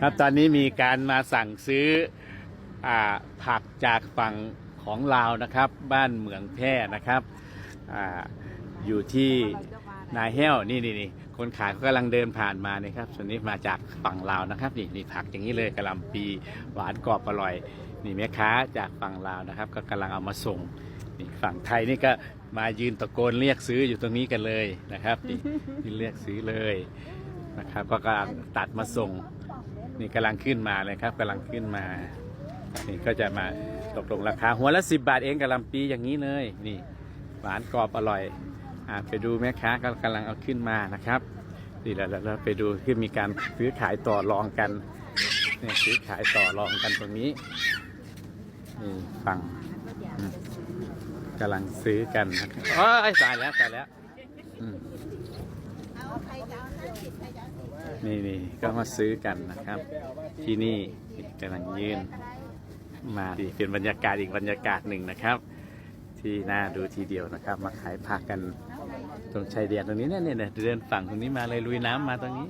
ครับตอนนี้มีการมาสั่งซื้ออผักจากฝั่งของลาวนะครับ บ้านเหมืองแพร่นะครับออยู่ที่นายแห้วนี่นี่นี่คนขายเขากำลังเดินผ่านมานี่ครับส่วนนี้มาจากฝั่งลาวนะครับนี่นี่ผักอย่างนี้เลยกะลำปีหวานกรอบอร่อยนี่แม่ค้าจากฝั่งลาวนะครับ ก็กำลังเอามาส่งนี่ฝั่งไทยนี่ก็มายืนตะโกนเรียกซื้ออยู่ตรงนี้กันเลยนะครับนี่นี่เรียกซื้อเลยนะครับ ก็กำลังตัดมาส่ง นี่กำลังขึ้นมาเลยครับกำลังขึ้นมา นี่ก็จะมาตกลงราคาหัวละสิบาทเองกะหล่ำปีอย่างนี้เลย นี่หวานกรอบอร่อยอ่าไปดูแม่ค้าก็กำลังเอาขึ้นมานะครับนี่แล้วแล้วไปดูที่มีการซื้อขายต่อรองกันเนี่ยซื้อขายต่อรองกันตรงนี้นี่ฟังกำลังซื้อกันนะครับโอ้ยตายแล้วตายแล้วอืม นี่นี่ก็มาซื้อกันนะครับ ที่นี่กำลังยืนมาดีเป็นบรรยากาศอีกบรรยากาศหนึ่งนะครับ ที่น่าดูทีเดียวนะครับ มาขายผักกันตรงชายแดนตรงนี้เนี่ยเนี่ยเดินฝั่งตรงนี้มาเลยลุยน้ำมาตรงนี้